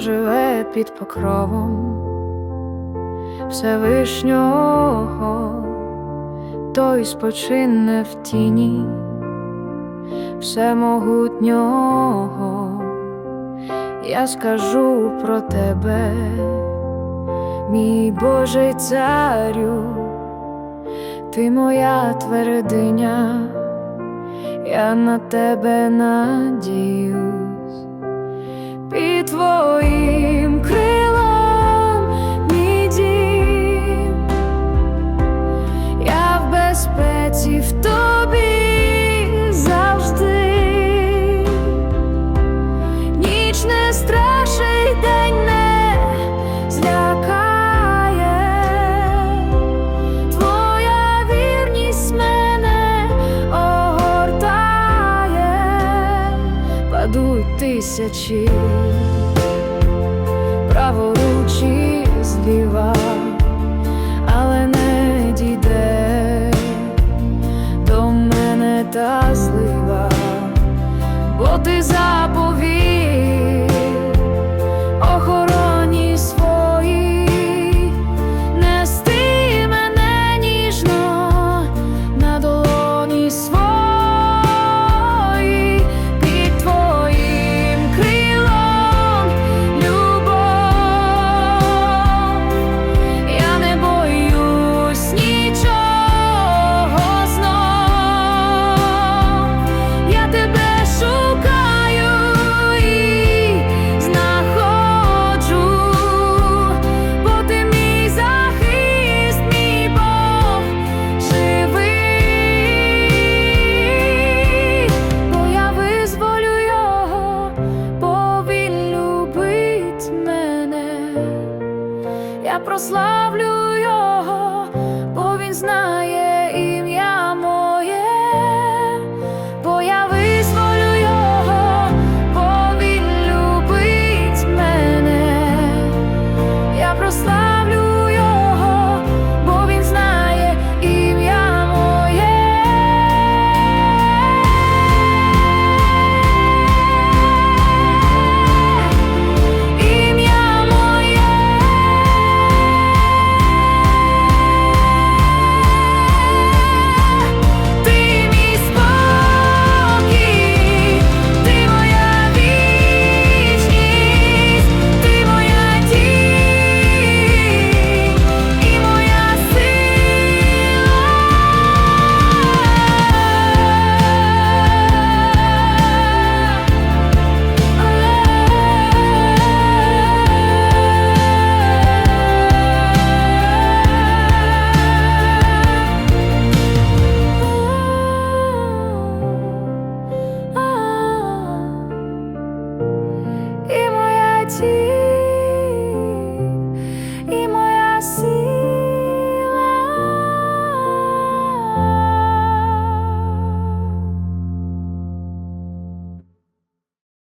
живе під покровом Всевишнього, той спочине в тіні всемогутнього, я скажу про тебе, мій Божий царю, ти моя твердиня, я на тебе надіюсь, тисячі, праворуч і зліва, але не дійде до мене та злива, бо ти заповів прославлю 记